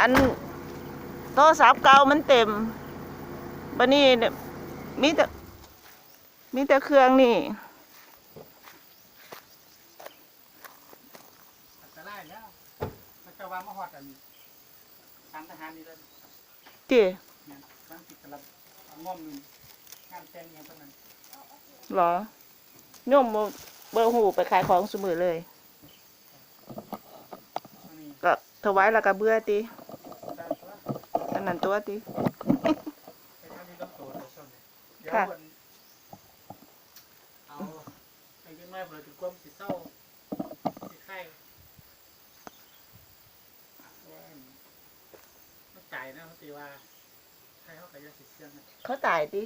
อันโทรศัพท์เก่ามันเต็มบัดนี้เนี่ยมีแต่มีแต่เครื่องนี่อันตรายแล้วมันจะว่ามาฮอดอันทางทหารนี่เลยติเนี่ยบางติดกระลับเอาง่อมหนึงงานแต่งอย่างเท่านั้นหรอโยมบ่เบอร์หูไปขายของสมือเลยอันนี้ก็ถวายแล้วก็เบื่อติได้ตัวอั นนั้นตัวติไอ้ท่านนี้ต้องโตตัวส้นเลยเดี๋ยวค่ะเพิ่นเอาไอ้ยังไงเพิ่นถึงความสิเศร้าสิไข้ว่ามันตายนะเขาตีว่าใครเขาก็จะสิเสี่ยงนะเขาตายติ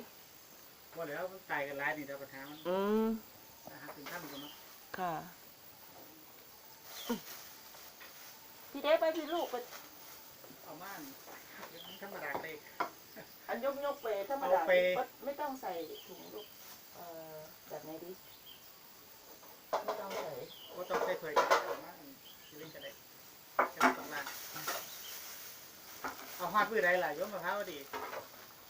ว่าแล้วมันตายกันหลายนี่แต่ปัญหามันอืมนะฮะถึงท่านกันเนาะค่ะพี่เด้ไปพี่ลูกไป เอาม่านธรรมดาเลยอันยกยกไปธรรมดาเอาไปไม่ไม่ต้องใส่ถุงลูกเอ่อแบบไหนดีไม่ต้องใส่ว่าต้องใช้ถ้วยกับเอาม่านชีวิตกันเลยจะต้องลาเอาฮอดมือใดล่ะโยมมะพร้าวดี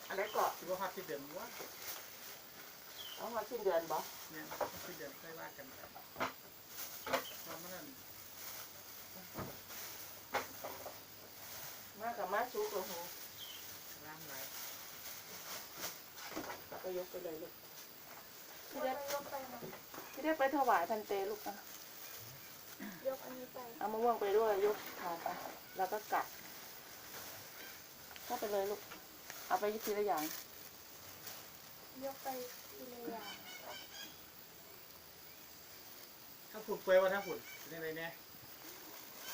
อันไหนก่อนคิดว่าฮอดที่เดือนว่าเอามาสิ้นเดือนบ่เนี่ยที่เดือนค่อยว่ากันไปเพราะมันนั่น มา กับมาชุกโอ้โหร่างหลายแล้วก็ยกไปเลยลูกพี่ยเด้กยกไปนะพี่เด้ไปถวายทันเตลูกอะยกอันนี้ไป เอามะม่วงไปด้วยยกถาดไปแล้วก็กัดก็ไปเลยลูก เอาไปทีละอย่าง ยกไปทีละอย่างถ้าฝุ่นเปื่อยว่าถ้าฝุ่นเป็นอะไรเนี่ย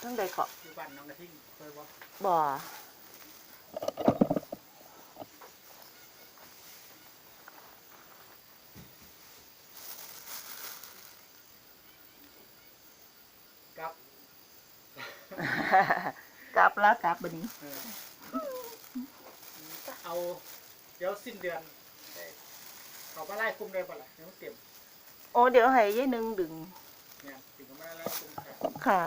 ทั้งใดเกาะอยู่บ้านน้องกระทิงเปื่อยว่าบ่ อกับกลับแล้วกลับบันนี้ เออเอา เดี๋ยวสิ้นเดือนได้เขามาไล่คุมได้ปะล่ะเดี๋ยวมันเต็มโอ้เดี๋ยวให้ยายหนึ่งดึงเนี่ยถึงเขามาไล่คุมแต่ค่ะ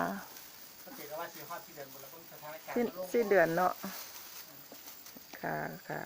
เขาติดว่าสี่ฮอดที่เดือนหมดแล้วเพิ่งสถานการณ์สิ้นมันลง สิ้นเดือนเนาะค่ะค่ะ